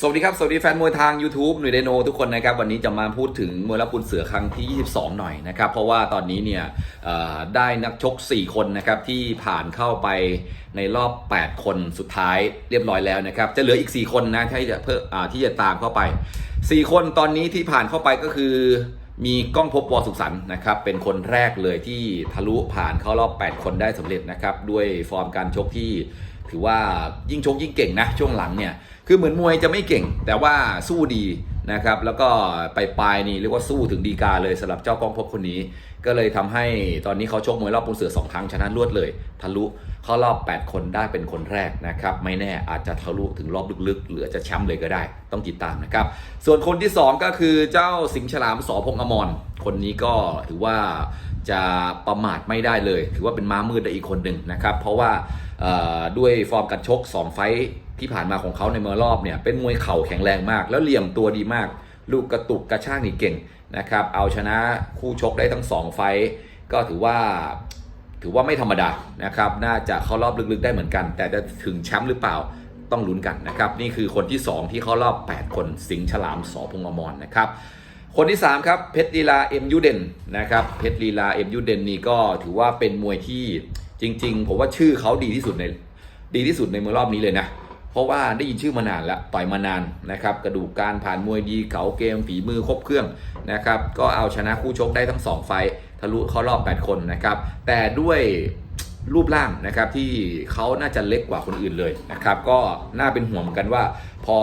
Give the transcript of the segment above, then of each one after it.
สวัสดีครับ สวัสดีแฟนมวยทาง YouTube หนุ่ยไดโนทุกคนนะครับ วันนี้จะมาพูดถึงมวยรับปุนเสือครั้งที่ 22 หน่อยนะครับ เพราะว่าตอนนี้เนี่ยได้นักชก 4 คนนะครับที่ผ่านเข้าไปในรอบ 8 คนสุดท้ายเรียบร้อยแล้วนะครับ จะเหลืออีก 4 คนนะที่จะเพิ่มอ่าที่จะตามเข้าไป 4 คนตอนนี้ที่ผ่านเข้าไปก็คือมีกล้องพบวอสุขสันนะครับ เป็นคนแรกเลยที่ทะลุผ่านเข้ารอบ 8 คนได้สำเร็จนะครับด้วยฟอร์มการชกที่ ถือว่ายิ่งชกยิ่งเก่งนะช่วงหลังเนี่ยคือเหมือนมวยจะไม่เก่ง แต่ว่าสู้ดีนะครับแล้วก็ไปปลายนี่เรียกว่าสู้ถึงดีกาเลยสำหรับเจ้ากองพบคนนี้ ก็เลยทำให้ตอนนี้เขาชกมวยรอบปูนเสือสองครั้งชนะรวดเลย ทะลุเข้ารอบ 8 คนได้เป็นคนแรกนะครับไม่แน่อาจจะทะลุถึงรอบลึกๆ เหรือจะแชมป์เลยก็ได้ ต้องติดตามนะครับส่วนคนที่ 2 ก็คือเจ้าสิงห์ฉลามสอพงอมร คนนี้ก็ถือว่าจะประมาทไม่ได้เลย ถือว่าเป็นม้ามืดอีกคนหนึ่งนะครับ เพราะว่าด้วยฟอร์มการชก 2 ไฟที่ผ่านมาของเขาในเมื่อรอบเนี่ยเป็นมวยเข่าแข็งแรงมาก แล้วเหลี่ยมตัวดีมาก ลูกกระตุกกระชากนี่เก่งนะครับ เอาชนะคู่ชกได้ทั้ง 2 ไฟก็ถือว่าถือว่าไม่ธรรมดานะครับ น่าจะเข้ารอบลึกๆได้เหมือนกัน แต่จะถึงแชมป์หรือเปล่าต้องลุ้นกันนะครับ นี่คือคนที่ 2 ที่เข้ารอบ 8 คนสิงห์ฉลามสอพงษ์อมรนะครับ คนที่ 3 ครับเพชรลีลาเอ็มยูเดนนะครับเพชรลีลาเอ็มยูเดนนี่ก็ถือว่าเป็นมวยที่จริง ๆ ผมว่าชื่อเขาดีที่สุดในดีที่สุดในมวยรอบนี้เลยนะเพราะว่าได้ยินชื่อมานานแล้วต่อยมานานนะครับกระดูกการผ่านมวยดีเก๋าเกมฝีมือครบเครื่องนะครับก็เอาชนะคู่ชกได้ทั้ง 2 ไฟท์ทะลุเข้ารอบ 8 คนนะครับแต่ด้วยรูปร่างนะครับที่เขาน่าจะเล็กกว่าคนอื่นเลยนะครับก็น่าเป็นห่วงเหมือนกันว่า พอ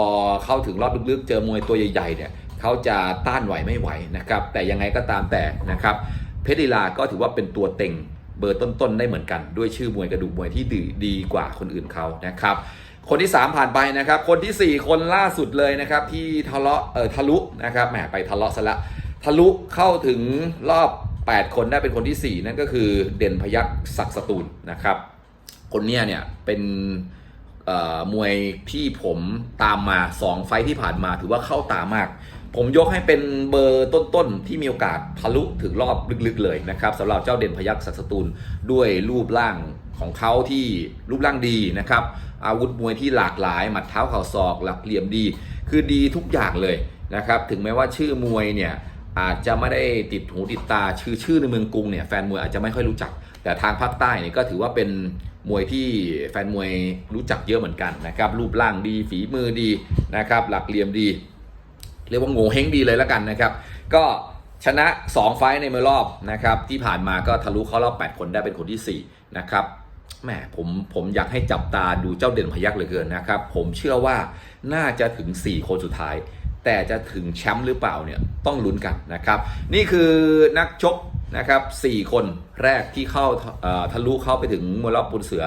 เข้าถึงรอบลึกๆ เจอมวยตัวใหญ่ๆเนี่ย เขาจะต้านไหวไม่ไหวนะครับ แต่ยังไงก็ตามแต่นะครับ เพชรลีลาก็ถือว่าเป็นตัวเต็งเบอร์ต้นๆได้เหมือนกัน ด้วยชื่อมวยกระดูกมวยที่ดีดีกว่าคนอื่นเขานะครับคนที่ 3 ผ่านไปนะครับ คนทีสี่ 4 คนล่าสุดเลยนะครับ ที่ทะเลาะเออทะลุนะครับแหมไปทะเลาะซะละทะลุเข้าถึงรอบ 8 คนได้เป็นคนที่ 4 นั่นก็คือเด่นพยักศักสตูลนะครับ คนเนี้ยเนี่ยเป็นมวยที่ผมตามมา 2 ไฟที่ผ่านมาถือว่าเข้าตามาก ผมยกให้เป็นเบอร์ต้นๆ ที่มีโอกาสทะลุถึงรอบลึกๆเลยนะครับสำหรับเจ้าเด่นพยักศักสตูลด้วยรูปร่างของเขาที่รูปร่างดีนะครับ อาวุธมวยที่หลากหลาย หมัดเท้าเข่าศอกหลักเหลี่ยมดี คือดีทุกอย่างเลยนะครับ ถึงแม้ว่าชื่อมวยเนี่ยอาจจะไม่ได้ติดหูติดตาชื่อชื่อในเมืองกรุงเนี่ยแฟนมวยอาจจะไม่ค่อยรู้จัก แต่ทางภาคใต้เนี่ยก็ถือว่าเป็นมวยที่แฟนมวยรู้จักเยอะเหมือนกันนะครับรูปร่างดีฝีมือดีนะครับหลักเหลี่ยมดี รียกว่าโง่เฮงดีเลยแล้วกันนะครับ ก็ชนะ 2 ไฟท์ในเมื่อรอบนะครับที่ผ่านมาก็ทะลุเข้ารอบ 8 คนได้เป็นคนที่ 4 นะครับแหมผมผมอยากให้จับตาดูเจ้าเด่นพยักเหลือเกินนะครับ ผมเชื่อว่าน่าจะถึง 4 คนสุดท้าย แต่จะถึงแชมป์หรือเปล่าเนี่ยต้องลุ้นกันนะครับ นี่คือนักชกนะครับ4คนแรกที่เข้าเอ่อทะลุเข้าไปถึงมวยรอบปุนเสือ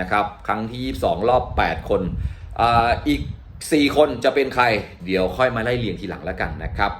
นะครับ ครั้งที่ 22 รอบ 8 คนออีก 4 คนจะเป็นใคร เดี๋ยวค่อยมาไล่เรียงทีหลังแล้วกันนะครับ